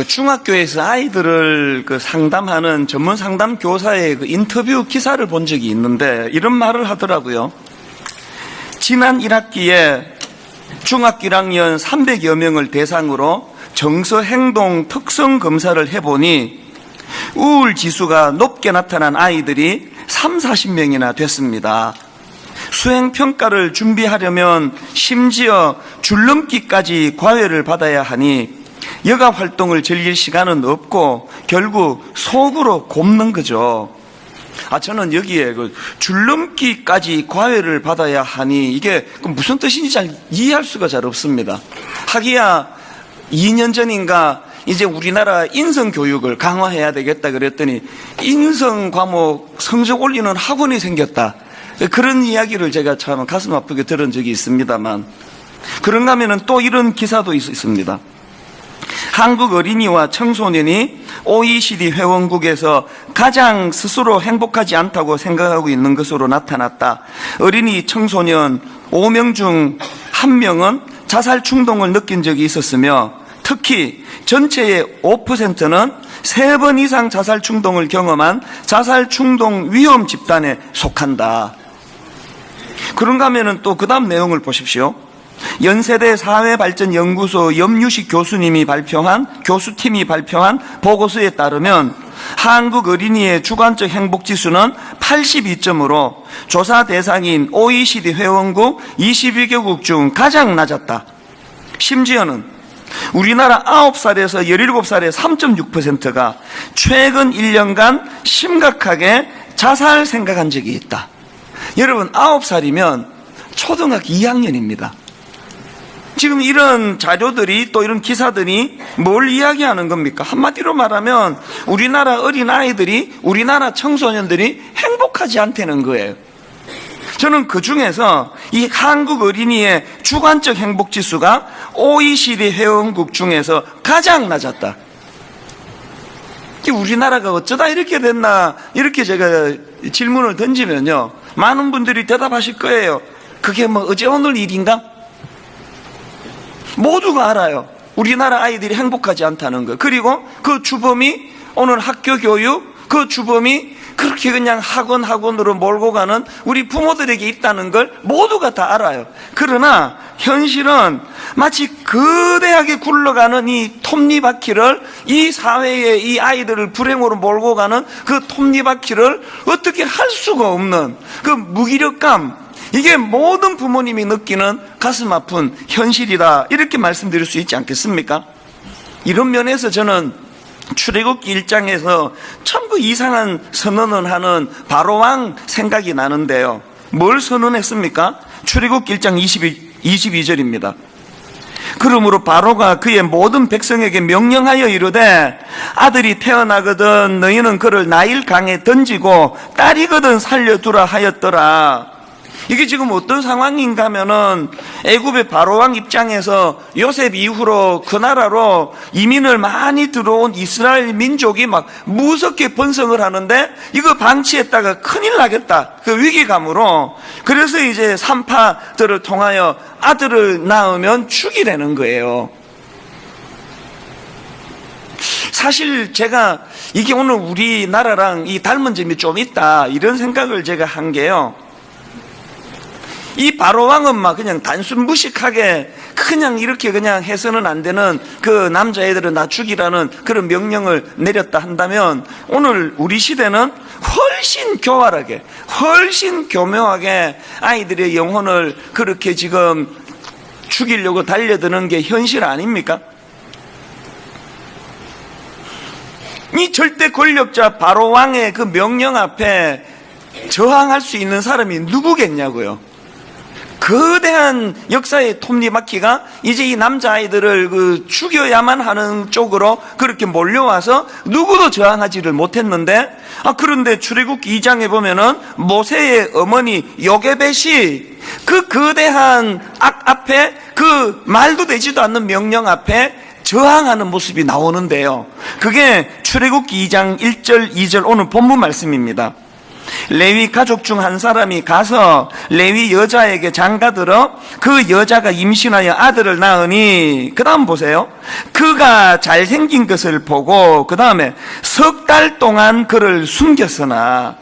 그 중학교에서 아이들을 그 상담하는 전문 상담 교사의 그 인터뷰 기사를 본 적이 있는데 이런 말을 하더라고요. 지난 1학기에 중학교 1학년 300여 명을 대상으로 정서 행동 특성 검사를 해보니 우울 지수가 높게 나타난 아이들이 3, 40명이나 됐습니다. 수행 평가를 준비하려면 심지어 줄넘기까지 과외를 받아야 하니 여가 활동을 즐길 시간은 없고 결국 속으로 곱는 거죠. 아 저는 여기에 그 줄넘기까지 과외를 받아야 하니 이게 그 무슨 뜻인지 잘 이해할 수가 잘 없습니다. 하기야 2년 전인가 이제 우리나라 인성 교육을 강화해야 되겠다 그랬더니 인성 과목 성적 올리는 학원이 생겼다. 그런 이야기를 제가 참 가슴 아프게 들은 적이 있습니다만 그런가 하면은 또 이런 기사도 있- 있습니다. 한국 어린이와 청소년이 OECD 회원국에서 가장 스스로 행복하지 않다고 생각하고 있는 것으로 나타났다. 어린이 청소년 5명 중 1명은 자살 충동을 느낀 적이 있었으며 특히 전체의 5%는 세번 이상 자살 충동을 경험한 자살 충동 위험 집단에 속한다. 그런가 하면은 또 그 다음 내용을 보십시오. 연세대 사회발전연구소 염유식 교수님이 발표한 교수팀이 발표한 보고서에 따르면 한국 어린이의 주관적 행복 지수는 82점으로 조사 대상인 OECD 회원국 22개국 중 가장 낮았다. 심지어는 우리나라 9살에서 17살의 3.6%가 최근 1년간 심각하게 자살 생각한 적이 있다. 여러분, 9살이면 초등학교 2학년입니다. 지금 이런 자료들이 또 이런 기사들이 뭘 이야기하는 겁니까? 한마디로 말하면 우리나라 어린 아이들이 우리나라 청소년들이 행복하지 않다는 거예요. 저는 그 중에서 이 한국 어린이의 주관적 행복 지수가 OECD 회원국 중에서 가장 낮았다. 이 우리나라가 어쩌다 이렇게 됐나 이렇게 제가 질문을 던지면요 많은 분들이 대답하실 거예요. 그게 뭐 어제 오늘 일인가? 모두가 알아요. 우리나라 아이들이 행복하지 않다는 거. 그리고 그 주범이 오늘 학교 교육, 그 주범이 그렇게 그냥 학원 학원으로 몰고 가는 우리 부모들에게 있다는 걸 모두가 다 알아요. 그러나 현실은 마치 거대하게 굴러가는 이 톱니바퀴를 이 사회에 이 아이들을 불행으로 몰고 가는 그 톱니바퀴를 어떻게 할 수가 없는 그 무기력감, 이게 모든 부모님이 느끼는 가슴 아픈 현실이다. 이렇게 말씀드릴 수 있지 않겠습니까? 이런 면에서 저는 출애굽기 1장에서 전부 이상한 선언을 하는 바로왕 생각이 나는데요. 뭘 선언했습니까? 출애굽기 1장 22, 22절입니다. 그러므로 바로가 그의 모든 백성에게 명령하여 이르되 아들이 태어나거든 너희는 그를 나일 강에 던지고 딸이거든 살려두라 하였더라. 이게 지금 어떤 상황인가 하면은 애굽의 바로왕 입장에서 요셉 이후로 그 나라로 이민을 많이 들어온 이스라엘 민족이 막 무섭게 번성을 하는데 이거 방치했다가 큰일 나겠다. 그 위기감으로 그래서 이제 산파들을 통하여 아들을 낳으면 죽이라는 거예요. 사실 제가 이게 오늘 우리나라랑 이 닮은 점이 좀 있다 이런 생각을 제가 한 게요. 이 바로왕은 막 그냥 단순 무식하게 그냥 이렇게 그냥 해서는 안 되는 그 남자애들은 나 죽이라는 그런 명령을 내렸다 한다면 오늘 우리 시대는 훨씬 교활하게 훨씬 교묘하게 아이들의 영혼을 그렇게 지금 죽이려고 달려드는 게 현실 아닙니까? 이 절대 권력자 바로 왕의 그 명령 앞에 저항할 수 있는 사람이 누구겠냐고요. 거대한 역사의 톱니바퀴가 이제 이 남자아이들을 그 죽여야만 하는 쪽으로 그렇게 몰려와서 누구도 저항하지를 못했는데 아 그런데 출애굽기 2장에 보면은 모세의 어머니 요게벳이 그 거대한 악 앞에 그 말도 되지도 않는 명령 앞에 저항하는 모습이 나오는데요. 그게 출애굽기 2장 1절 2절 오늘 본문 말씀입니다. 레위 가족 중 한 사람이 가서 레위 여자에게 장가들어 그 여자가 임신하여 아들을 낳으니 그 다음 보세요. 그가 잘생긴 것을 보고 그 다음에 석 달 동안 그를 숨겼으나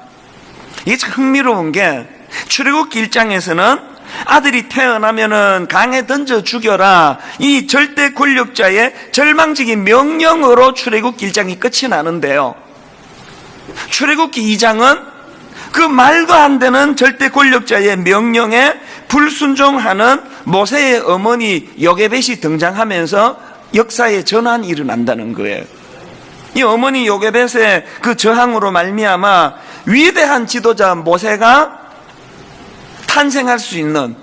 이게 참 흥미로운 게 출애굽기 1장에서는 아들이 태어나면은 강에 던져 죽여라 이 절대 권력자의 절망적인 명령으로 출애굽기 1장이 끝이 나는데요. 출애굽기 2장은 그 말도 안 되는 절대 권력자의 명령에 불순종하는 모세의 어머니 요게벳이 등장하면서 역사의 전환이 일어난다는 거예요. 이 어머니 요게벳의 그 저항으로 말미암아 위대한 지도자 모세가 탄생할 수 있는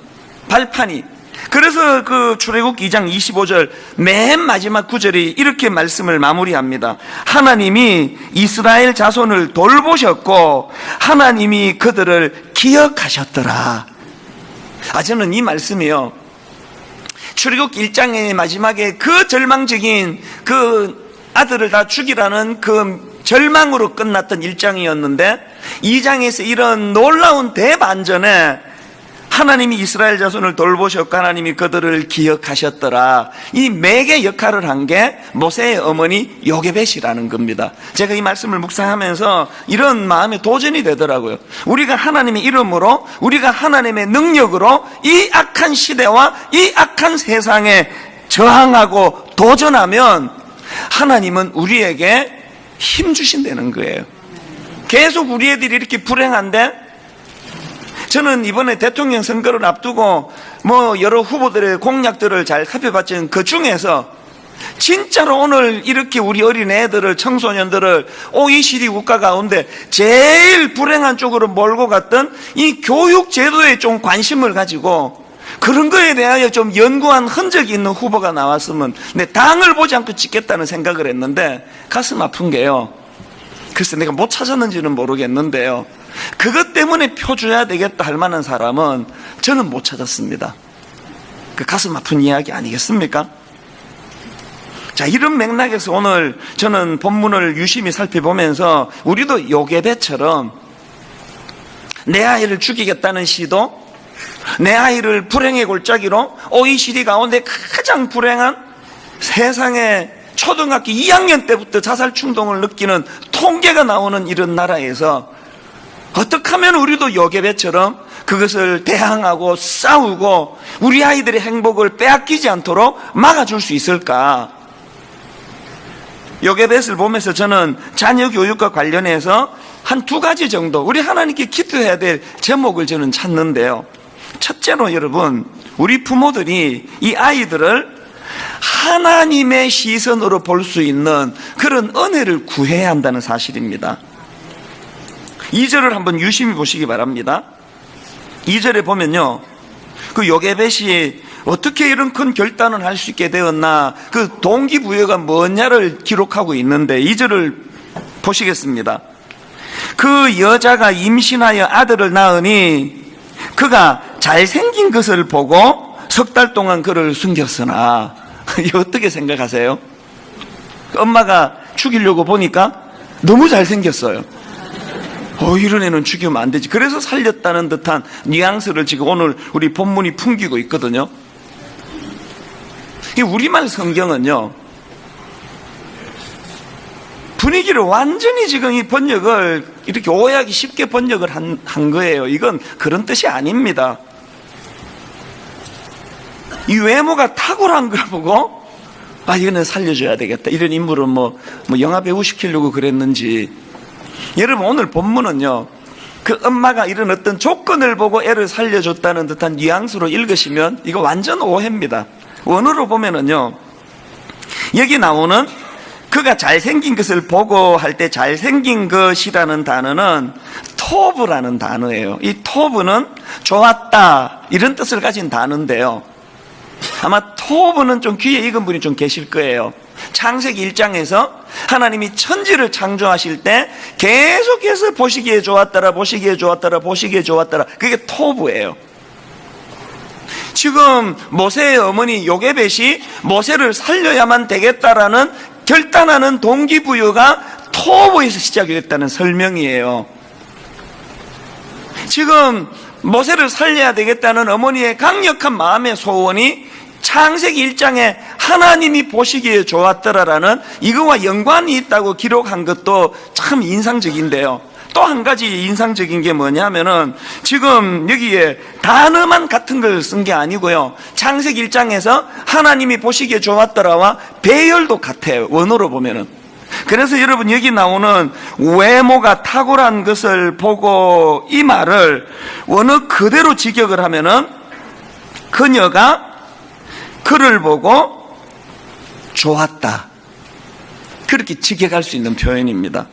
발판이 그래서 그 출애굽기 2장 25절 맨 마지막 구절이 이렇게 말씀을 마무리합니다. 하나님이 이스라엘 자손을 돌보셨고 하나님이 그들을 기억하셨더라. 아 저는 이 말씀이요. 출애굽기 1장의 마지막에 그 절망적인 그 아들을 다 죽이라는 그 절망으로 끝났던 1장이었는데 2장에서 이런 놀라운 대반전에 하나님이 이스라엘 자손을 돌보셨고 하나님이 그들을 기억하셨더라. 이 매개 역할을 한 게 모세의 어머니 요게벳이라는 겁니다. 제가 이 말씀을 묵상하면서 이런 마음에 도전이 되더라고요. 우리가 하나님의 이름으로 우리가 하나님의 능력으로 이 악한 시대와 이 악한 세상에 저항하고 도전하면 하나님은 우리에게 힘 주신다는 거예요. 계속 우리 애들이 이렇게 불행한데 저는 이번에 대통령 선거를 앞두고 뭐 여러 후보들의 공약들을 잘 살펴봤지만 그 중에서 진짜로 오늘 이렇게 우리 어린 애들을 청소년들을 OECD 국가 가운데 제일 불행한 쪽으로 몰고 갔던 이 교육 제도에 좀 관심을 가지고 그런 거에 대하여 좀 연구한 흔적이 있는 후보가 나왔으면 내 당을 보지 않고 찍겠다는 생각을 했는데 가슴 아픈 게요. 글쎄 내가 못 찾았는지는 모르겠는데요. 그것 때문에 표 줘야 되겠다 할 만한 사람은 저는 못 찾았습니다. 그 가슴 아픈 이야기 아니겠습니까? 자, 이런 맥락에서 오늘 저는 본문을 유심히 살펴보면서 우리도 요괴배처럼 내 아이를 죽이겠다는 시도, 내 아이를 불행의 골짜기로 OECD 가운데 가장 불행한 세상에 초등학교 2학년 때부터 자살 충동을 느끼는 통계가 나오는 이런 나라에서 어떻게 하면 우리도 요괴배처럼 그것을 대항하고 싸우고 우리 아이들의 행복을 빼앗기지 않도록 막아줄 수 있을까? 요괴뱃을 보면서 저는 자녀 교육과 관련해서 한 두 가지 정도 우리 하나님께 기도해야 될 제목을 저는 찾는데요. 첫째로 여러분, 우리 부모들이 이 아이들을 하나님의 시선으로 볼 수 있는 그런 은혜를 구해야 한다는 사실입니다. 2절을 한번 유심히 보시기 바랍니다. 2절에 보면요. 그 요게벳이 어떻게 이런 큰 결단을 할 수 있게 되었나 그 동기부여가 뭐냐를 기록하고 있는데 2절을 보시겠습니다. 그 여자가 임신하여 아들을 낳으니 그가 잘생긴 것을 보고 석 달 동안 그를 숨겼으나 어떻게 생각하세요? 엄마가 죽이려고 보니까 너무 잘생겼어요. 어, 이런 애는 죽이면 안 되지. 그래서 살렸다는 듯한 뉘앙스를 지금 오늘 우리 본문이 풍기고 있거든요. 이 우리말 성경은요, 분위기를 완전히 지금 이 번역을 이렇게 오해하기 쉽게 번역을 한, 한 거예요. 이건 그런 뜻이 아닙니다. 이 외모가 탁월한 걸 보고, 아, 이거는 살려줘야 되겠다. 이런 인물은 뭐, 뭐 영화 배우 시키려고 그랬는지, 여러분 오늘 본문은요. 그 엄마가 이런 어떤 조건을 보고 애를 살려줬다는 듯한 뉘앙스로 읽으시면 이거 완전 오해입니다. 원어로 보면은요. 여기 나오는 그가 잘생긴 것을 보고 할 때 잘생긴 것이라는 단어는 토브라는 단어예요. 이 토브는 좋았다 이런 뜻을 가진 단어인데요. 아마 토브는 좀 귀에 익은 분이 좀 계실 거예요. 창세기 1장에서 하나님이 천지를 창조하실 때 계속해서 보시기에 좋았더라, 보시기에 좋았더라, 보시기에 좋았더라. 그게 토부예요. 지금 모세의 어머니 요게벳이 모세를 살려야만 되겠다라는 결단하는 동기부여가 토부에서 시작이 됐다는 설명이에요. 지금 모세를 살려야 되겠다는 어머니의 강력한 마음의 소원이 창세기 1장에 하나님이 보시기에 좋았더라라는 이거와 연관이 있다고 기록한 것도 참 인상적인데요. 또 한 가지 인상적인 게 뭐냐면은 지금 여기에 단어만 같은 걸 쓴 게 아니고요. 창세기 1장에서 하나님이 보시기에 좋았더라와 배열도 같아요. 원어로 보면은. 그래서 여러분 여기 나오는 외모가 탁월한 것을 보고 이 말을 원어 그대로 직역을 하면은 그녀가 그를 보고 좋았다. 그렇게 직역할 수 있는 표현입니다.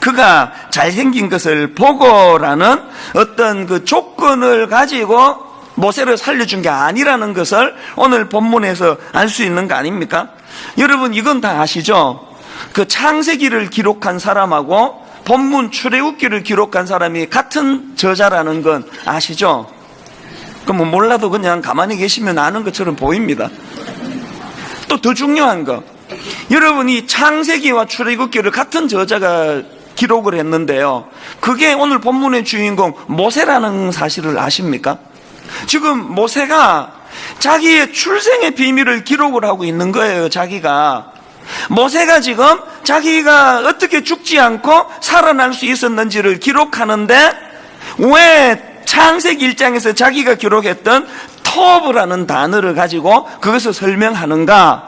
그가 잘생긴 것을 보고라는 어떤 그 조건을 가지고 모세를 살려준 게 아니라는 것을 오늘 본문에서 알 수 있는 거 아닙니까? 여러분 이건 다 아시죠? 그 창세기를 기록한 사람하고 본문 출애굽기를 기록한 사람이 같은 저자라는 건 아시죠? 그럼 뭐 몰라도 그냥 가만히 계시면 아는 것처럼 보입니다. 또 더 중요한 거. 여러분이 창세기와 출애굽기를 같은 저자가 기록을 했는데요. 그게 오늘 본문의 주인공 모세라는 사실을 아십니까? 지금 모세가 자기의 출생의 비밀을 기록을 하고 있는 거예요, 자기가. 모세가 지금 자기가 어떻게 죽지 않고 살아날 수 있었는지를 기록하는데 왜 창세기 1장에서 자기가 기록했던 터브라는 단어를 가지고 그것을 설명하는가?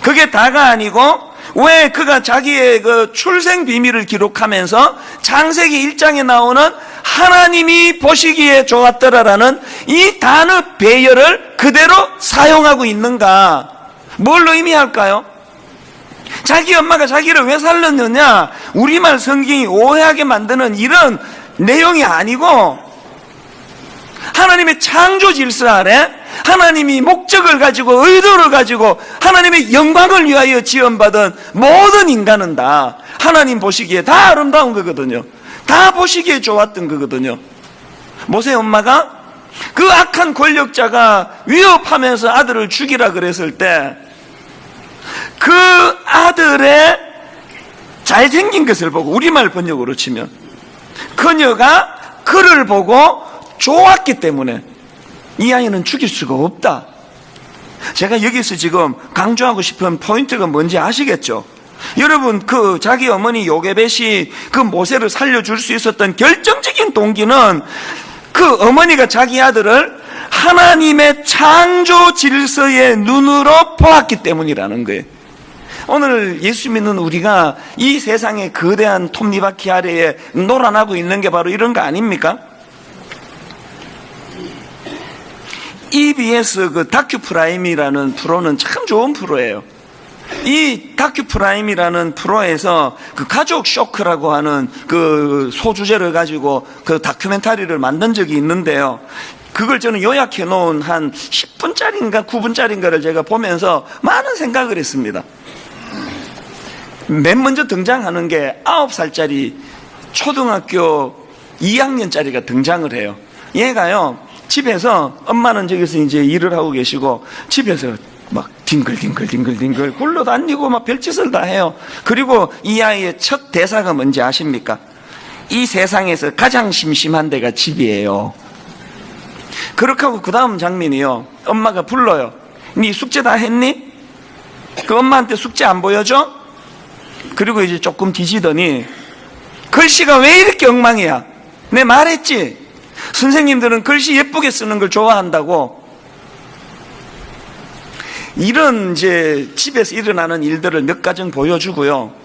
그게 다가 아니고 왜 그가 자기의 그 출생 비밀을 기록하면서 창세기 1장에 나오는 하나님이 보시기에 좋았더라라는 이 단어 배열을 그대로 사용하고 있는가? 뭘로 의미할까요? 자기 엄마가 자기를 왜 살렸느냐? 우리말 성경이 오해하게 만드는 이런 내용이 아니고 하나님의 창조 질서 아래 하나님이 목적을 가지고 의도를 가지고 하나님의 영광을 위하여 지원받은 모든 인간은 다 하나님 보시기에 다 아름다운 거거든요. 다 보시기에 좋았던 거거든요. 모세 엄마가 그 악한 권력자가 위협하면서 아들을 죽이라 그랬을 때 그 아들의 잘생긴 것을 보고 우리말 번역으로 치면 그녀가 그를 보고 좋았기 때문에 이 아이는 죽일 수가 없다. 제가 여기서 지금 강조하고 싶은 포인트가 뭔지 아시겠죠? 여러분 그 자기 어머니 요게벳이 그 모세를 살려줄 수 있었던 결정적인 동기는 그 어머니가 자기 아들을 하나님의 창조 질서의 눈으로 보았기 때문이라는 거예요. 오늘 예수 믿는 우리가 이 세상의 거대한 톱니바퀴 아래에 놀아나고 있는 게 바로 이런 거 아닙니까? EBS 그 다큐 프라임이라는 프로는 참 좋은 프로예요. 이 다큐 프라임이라는 프로에서 그 가족 쇼크라고 하는 그 소주제를 가지고 그 다큐멘터리를 만든 적이 있는데요. 그걸 저는 요약해 놓은 한 10분짜리인가 9분짜리인가를 제가 보면서 많은 생각을 했습니다. 맨 먼저 등장하는 게 9살짜리 초등학교 2학년짜리가 등장을 해요. 얘가요, 집에서 엄마는 저기서 이제 일을 하고 계시고 집에서 막 딩글딩글딩글딩글 굴러다니고 막 별짓을 다 해요. 그리고 이 아이의 첫 대사가 뭔지 아십니까? 이 세상에서 가장 심심한 데가 집이에요. 그렇게 하고 그 다음 장면이요. 엄마가 불러요. 네 숙제 다 했니? 그 엄마한테 숙제 안 보여줘? 그리고 이제 조금 뒤지더니 글씨가 왜 이렇게 엉망이야? 내 말했지? 선생님들은 글씨 예쁘게 쓰는 걸 좋아한다고. 이런 이제 집에서 일어나는 일들을 몇 가지 보여주고요.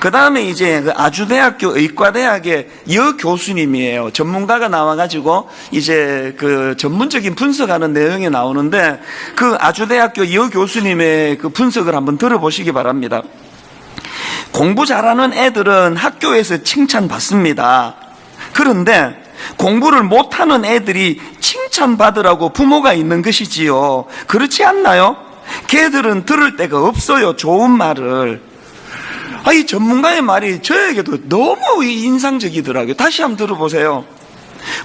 그 다음에 이제 그 아주대학교 의과대학의 여 교수님이에요. 전문가가 나와가지고 이제 그 전문적인 분석하는 내용이 나오는데 그 아주대학교 여 교수님의 그 분석을 한번 들어보시기 바랍니다. 공부 잘하는 애들은 학교에서 칭찬받습니다. 그런데 공부를 못하는 애들이 칭찬받으라고 부모가 있는 것이지요. 그렇지 않나요? 걔들은 들을 데가 없어요. 좋은 말을. 아, 이 전문가의 말이 저에게도 너무 인상적이더라고요. 다시 한번 들어보세요.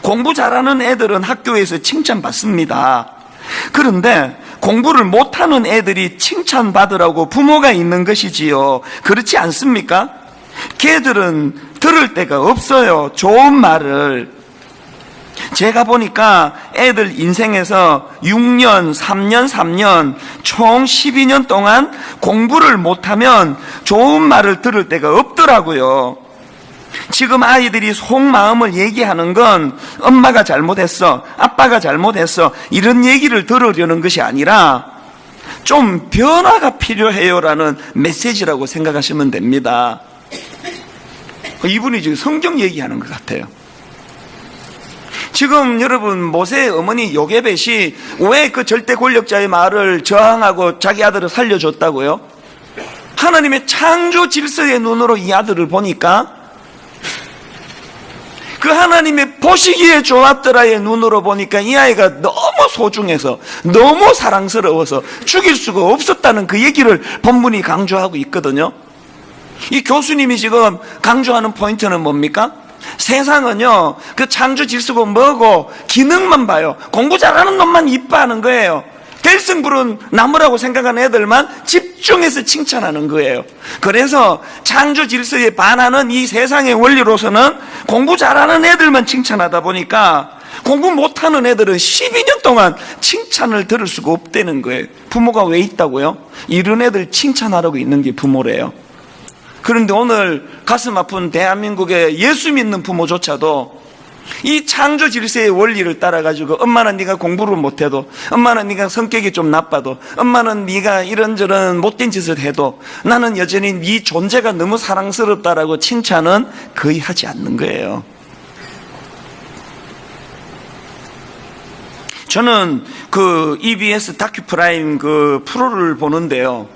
공부 잘하는 애들은 학교에서 칭찬받습니다. 그런데 공부를 못하는 애들이 칭찬받으라고 부모가 있는 것이지요. 그렇지 않습니까? 걔들은 들을 데가 없어요. 좋은 말을. 제가 보니까 애들 인생에서 6년, 3년, 3년, 총 12년 동안 공부를 못하면 좋은 말을 들을 때가 없더라고요. 지금 아이들이 속마음을 얘기하는 건 엄마가 잘못했어, 아빠가 잘못했어, 이런 얘기를 들으려는 것이 아니라 좀 변화가 필요해요라는 메시지라고 생각하시면 됩니다. 이분이 지금 성경 얘기하는 것 같아요. 지금 여러분 모세의 어머니 요게벳이 왜 그 절대 권력자의 말을 저항하고 자기 아들을 살려줬다고요? 하나님의 창조 질서의 눈으로 이 아들을 보니까 그 하나님의 보시기에 좋았더라의 눈으로 보니까 이 아이가 너무 소중해서 너무 사랑스러워서 죽일 수가 없었다는 그 얘기를 본문이 강조하고 있거든요. 이 교수님이 지금 강조하는 포인트는 뭡니까? 세상은요, 그 창조 질서고 뭐고 기능만 봐요. 공부 잘하는 놈만 이뻐하는 거예요. 될승부른 나무라고 생각하는 애들만 집중해서 칭찬하는 거예요. 그래서 창조 질서에 반하는 이 세상의 원리로서는 공부 잘하는 애들만 칭찬하다 보니까 공부 못하는 애들은 12년 동안 칭찬을 들을 수가 없다는 거예요. 부모가 왜 있다고요? 이런 애들 칭찬하라고 있는 게 부모래요. 그런데 오늘 가슴 아픈 대한민국의 예수 믿는 부모조차도 이 창조 질서의 원리를 따라 가지고 엄마는 네가 공부를 못해도 엄마는 네가 성격이 좀 나빠도 엄마는 네가 이런저런 못된 짓을 해도 나는 여전히 네 존재가 너무 사랑스럽다라고 칭찬은 거의 하지 않는 거예요. 저는 그 EBS 다큐 프라임 그 프로를 보는데요.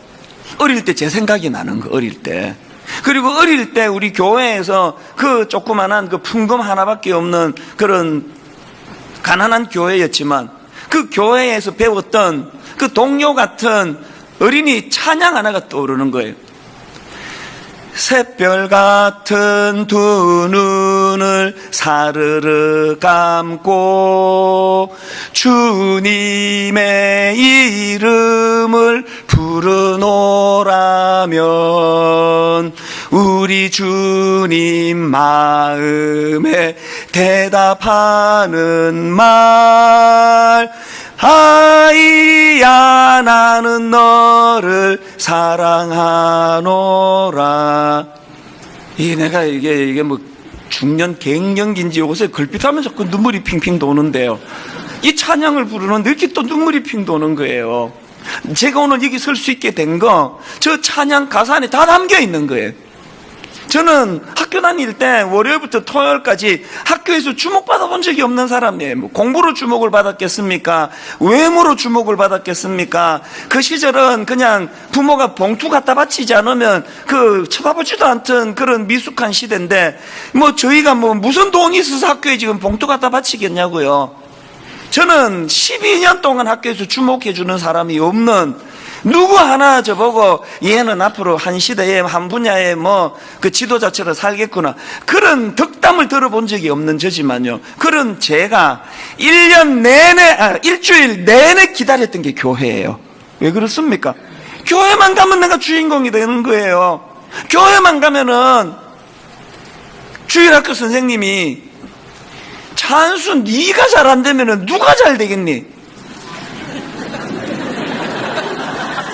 어릴 때 제 생각이 나는 거 어릴 때. 그리고 어릴 때 우리 교회에서 그 조그만한 그 풍금 하나밖에 없는 그런 가난한 교회였지만 그 교회에서 배웠던 그 동료 같은 어린이 찬양 하나가 떠오르는 거예요. 샛별 같은 두 눈을 사르르 감고 주님의 이름을 부르노라면 우리 주님 마음에 대답하는 말. 아이야 나는 너를 사랑하노라. 이게 내가 이게 이게 뭐 중년 갱년기인지 요새 걸핏하면 자꾸 눈물이 핑핑 도는데요. 이 찬양을 부르는데 이렇게 또 눈물이 핑 도는 거예요 제가 오늘 여기 설 수 있게 된 거 저 찬양 가사 안에 다 담겨 있는 거예요 저는 학교 다닐 때 월요일부터 토요일까지 학교에서 주목받아 본 적이 없는 사람이에요. 뭐 공부로 주목을 받았겠습니까? 외모로 주목을 받았겠습니까? 그 시절은 그냥 부모가 봉투 갖다 바치지 않으면 그 쳐다보지도 않던 그런 미숙한 시대인데 뭐 저희가 뭐 무슨 돈이 있어서 학교에 지금 봉투 갖다 바치겠냐고요. 저는 12년 동안 학교에서 주목해 주는 사람이 없는 누구 하나 저보고 얘는 앞으로 한 시대에 한 분야에 뭐 그 지도자처럼 살겠구나. 그런 덕담을 들어본 적이 없는 저지만요. 그런 제가 1년 내내, 아, 일주일 내내 기다렸던 게 교회예요. 왜 그렇습니까? 교회만 가면 내가 주인공이 되는 거예요. 교회만 가면은 주일학교 선생님이 찬수 네가 잘 안 되면은 누가 잘 되겠니?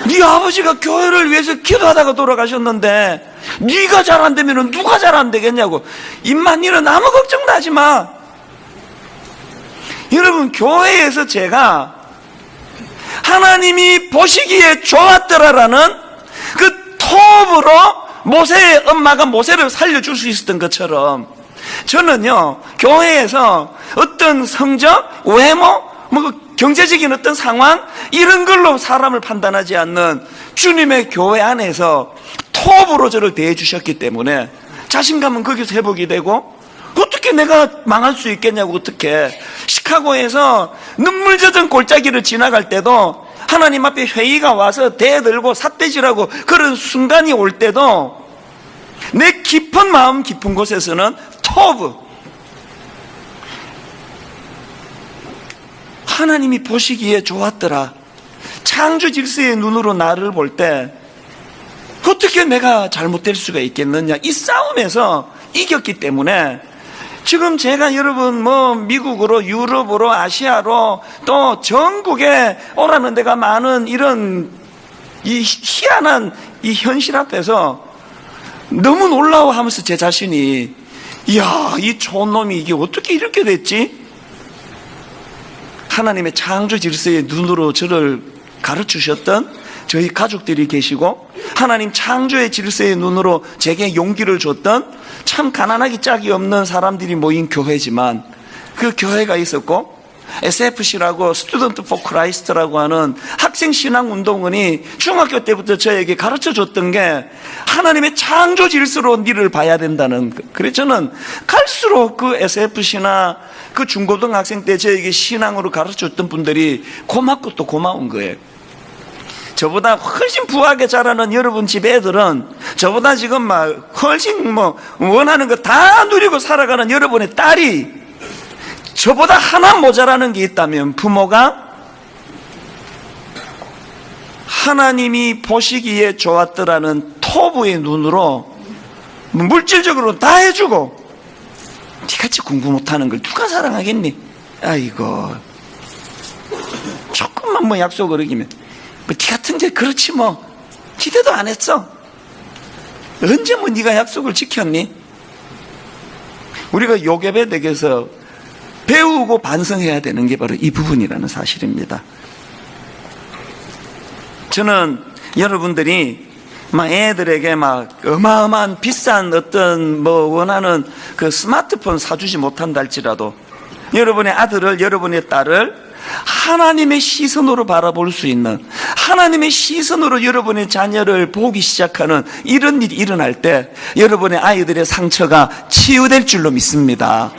네 아버지가 교회를 위해서 기도하다가 돌아가셨는데 네가 잘 안 되면 누가 잘 안 되겠냐고 임만일은 아무 걱정도 하지 마 여러분 교회에서 제가 하나님이 보시기에 좋았더라라는 그 톱으로 모세의 엄마가 모세를 살려줄 수 있었던 것처럼 저는요 교회에서 어떤 성적 외모 뭐 경제적인 어떤 상황 이런 걸로 사람을 판단하지 않는 주님의 교회 안에서 톱으로 저를 대해 주셨기 때문에 자신감은 거기서 회복이 되고 어떻게 내가 망할 수 있겠냐고 어떻게 시카고에서 눈물 젖은 골짜기를 지나갈 때도 하나님 앞에 회의가 와서 대들고 삿대질하고 그런 순간이 올 때도 내 깊은 마음 깊은 곳에서는 토브 하나님이 보시기에 좋았더라. 창조 질서의 눈으로 나를 볼 때 어떻게 내가 잘못될 수가 있겠느냐. 이 싸움에서 이겼기 때문에 지금 제가 여러분 뭐 미국으로 유럽으로 아시아로 또 전국에 오라는 데가 많은 이런 이 희한한 이 현실 앞에서 너무 놀라워 하면서 제 자신이 이야 이 좋은 놈이 이게 어떻게 이렇게 됐지? 하나님의 창조 질서의 눈으로 저를 가르치셨던 저희 가족들이 계시고 하나님 창조의 질서의 눈으로 제게 용기를 줬던 참 가난하기 짝이 없는 사람들이 모인 교회지만 그 교회가 있었고 SFC라고 스튜던트 포 크라이스트라고 하는 학생 신앙 운동원이 중학교 때부터 저에게 가르쳐 줬던 게 하나님의 창조 질서로 니를 봐야 된다는 그- 그래서 저는 갈수록 그 SFC나 그 중고등학생 때 저에게 신앙으로 가르쳐 줬던 분들이 고맙고 또 고마운 거예요. 저보다 훨씬 부하게 자라는 여러분 집 애들은 저보다 지금 막 훨씬 뭐 원하는 거 다 누리고 살아가는 여러분의 딸이 저보다 하나 모자라는 게 있다면 부모가 하나님이 보시기에 좋았더라는 토부의 눈으로 물질적으로 다 해주고 니같이 공부 못하는 걸 누가 사랑하겠니? 아이고 조금만 뭐 약속을 어기면 뭐 니 같은 게 그렇지 뭐 기대도 안 했어 언제 뭐 네가 약속을 지켰니? 우리가 요괴배 댁에서 배우고 반성해야 되는 게 바로 이 부분이라는 사실입니다. 저는 여러분들이 막 애들에게 막 어마어마한 비싼 어떤 뭐 원하는 그 스마트폰 사주지 못한다 할지라도 여러분의 아들을 여러분의 딸을 하나님의 시선으로 바라볼 수 있는 하나님의 시선으로 여러분의 자녀를 보기 시작하는 이런 일이 일어날 때 여러분의 아이들의 상처가 치유될 줄로 믿습니다.